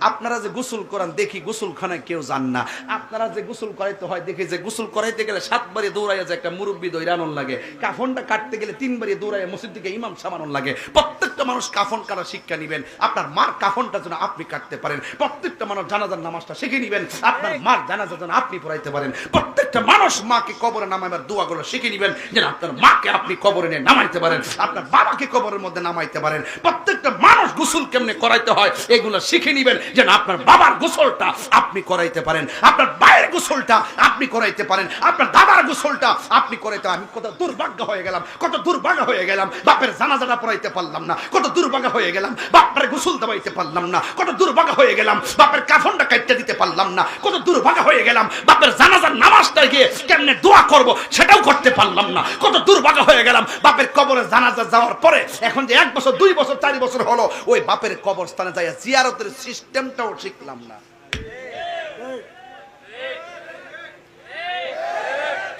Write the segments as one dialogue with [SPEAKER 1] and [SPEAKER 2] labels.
[SPEAKER 1] আপনারা যে গোসল করান দেখি গোসলখানায় কেউ যান না। আপনারা যে গোসল করাইতে হয় দেখি যে গোসল করাইতে গেলে সাতবারে দৌড়াইয়া যে একটা মুরব্বী দৈরানোর লাগে। কাফনটা কাটতে গেলে তিনবারে দৌড়াইয়া মসজিদ থেকে ইমাম সামানোর লাগে। প্রত্যেকটা মানুষ কাফন কাটা শিক্ষা নিবেন। আপনার মার কাফনটা যেন আপনি কাটতে পারেন। প্রত্যেকটা মানুষ জানাজার নামাজটা শিখে নিবেন। আপনার মার জানাজা যেন আপনি পড়াইতে পারেন। প্রত্যেকটা মানুষ মাকে কবরে নামাইবার দোয়াগুলো শিখে নিবেন। যেন আপনার মাকে আপনি কবরে নিয়ে নামাইতে পারেন। আপনার বাবাকে কবরের মধ্যে নামাইতে পারেন। প্রত্যেকটা মানুষ গোসল কেমনে করাইতে হয় এগুলো শিখে নিবেন। যেন আপনার বাবার গোসলটা আপনি করাইতে পারেন, আপনার ভাইয়ের গোসলটা আপনি করাইতে পারেন, আপনার দাদার গোসলটা আপনি করাইতে আমি কত দুর্ভাগ্য হয়ে গেলাম, কত দুর্ভাগ্য হয়ে গেলাম, বাপের জানাজাটা পড়াইতে পারলাম না, কত দুর্ভাগ্য হয়ে গেলাম, বাপের গোসল দেওয়াইতে পারলাম না, কত দুর্ভাগ্য হয়ে গেলাম, বাপের কাফনটা কাটতে দিতে পারলাম না, কত দুর্ভাগ্য হয়ে গেলাম, বাপের জানাজার নামাজটা গিয়ে কেমনে দোয়া করব সেটাও করতে পারলাম না, কত দুর্ভাগ্য হয়ে গেলাম, বাপের কবরে জানাজা যাওয়ার পরে, এখন যে এক বছর, দুই বছর, চারি বছর হলো, ওই বাপের কবরস্থানে যাইয়া জিয়ারতের সিস্টেমটাও শিখলাম না।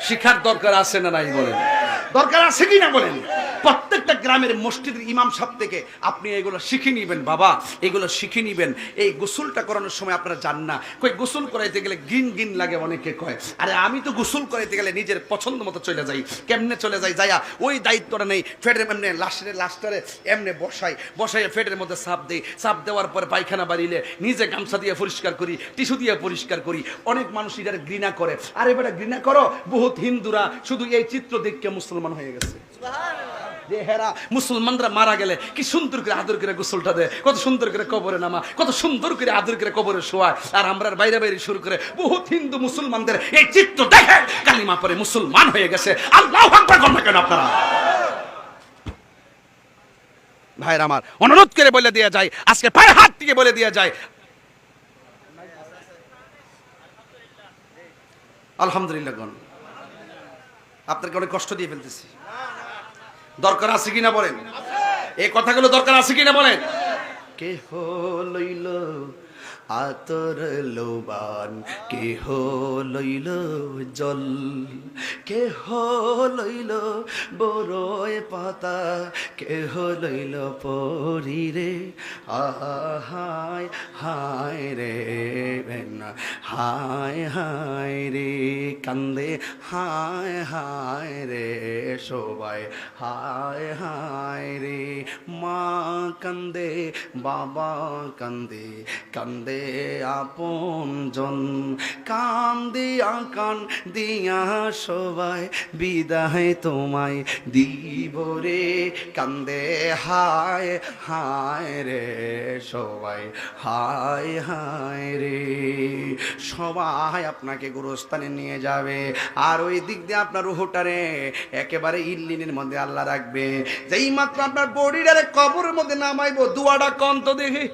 [SPEAKER 1] শিখার দরকার আছে না নাই বলেন? দরকার আছে কি না বলেন? প্রত্যেকটা গ্রামের মসজিদের ইমাম সাহেব থেকে আপনি এগুলো শিখে নিবেন, বাবা। এগুলো শিখে নিবেন। এই গোসলটা করানোর সময় আপনারা যান না। কই, গোসল করাইতে গেলে গিন গিন লাগে অনেকে কয়। আরে আমি তো গোসল করাইতে গেলে নিজের পছন্দ মতো চলে যাই। কেমনে চলে যাই? যাইয়া ওই দায়িত্বটা নেই। ফেডের এমনি লাস্টের লাস্টারে এমনি বসাই। বসাই ফেডের মধ্যে সাপ দেই। সাপ দেওয়ার পরে পায়খানা বাড়িলে নিজে গামছা দিয়ে পরিষ্কার করি, টিস্যু দিয়ে পরিষ্কার করি। অনেক মানুষ এটার ঘৃণা করে। আরে এবারে ঘৃণা করো? বহুত হিন্দুরা শুধু এই চিত্র দেখে মুসলমান হয়ে গেছে। হেরা, মুসলমানরা মারা গেলে কি সুন্দর করে আদর করে গোসলটা দেয় কত সুন্দর করে কবরে নামা, কত সুন্দর করে আদর করে কবরে শোয়ায়। আর আমরা বাইরে বাইরে শুরু করে বহুত হিন্দু মুসলমানদের এই চিত্র দেখে কালিমা পরে মুসলমান হয়ে গেছে। আল্লাহ কেন আপনারা? ভাইরা আমার, অনুরোধ করে বলে দেওয়া যায়, আজকে পায়ে হাত থেকে বলে দেওয়া যায়। আলহামদুলিল্লাহ আপনাকে অনেক কষ্ট দিয়ে ফেলতেছি। দরকার আছে কিনা বলেন? এই কথাগুলো দরকার আছে কিনা বলেন? কেহ লইল, আতর লোবান কেহ লইল জল। কেহ লইল বড়য় পাতা, কেহ লইল পরিরে আহায় হায় রে হায় হায় রে কান্দে হায় হায় রে সবাই হায় হায় রে মা কান্দে বাবা কান্দে কান্দে আপন জন। কান্দিয়া কান দিয়া সবাই, বিদায় তোমায় দিব রে। কান্দে, হায় হায় রে সবাই, হায় হায় রে। সবাই আপনাকে গুরুস্থানে নিয়ে যাবে। আর ওই দিক দিয়ে আপনার রুহটারে একেবারে ইল্লিনের মধ্যে আল্লাহ রাখবে। যেই মাত্র আপনার বডিটারে কবরের মধ্যে নামাইবো, দুয়াটা কন্ত দেখি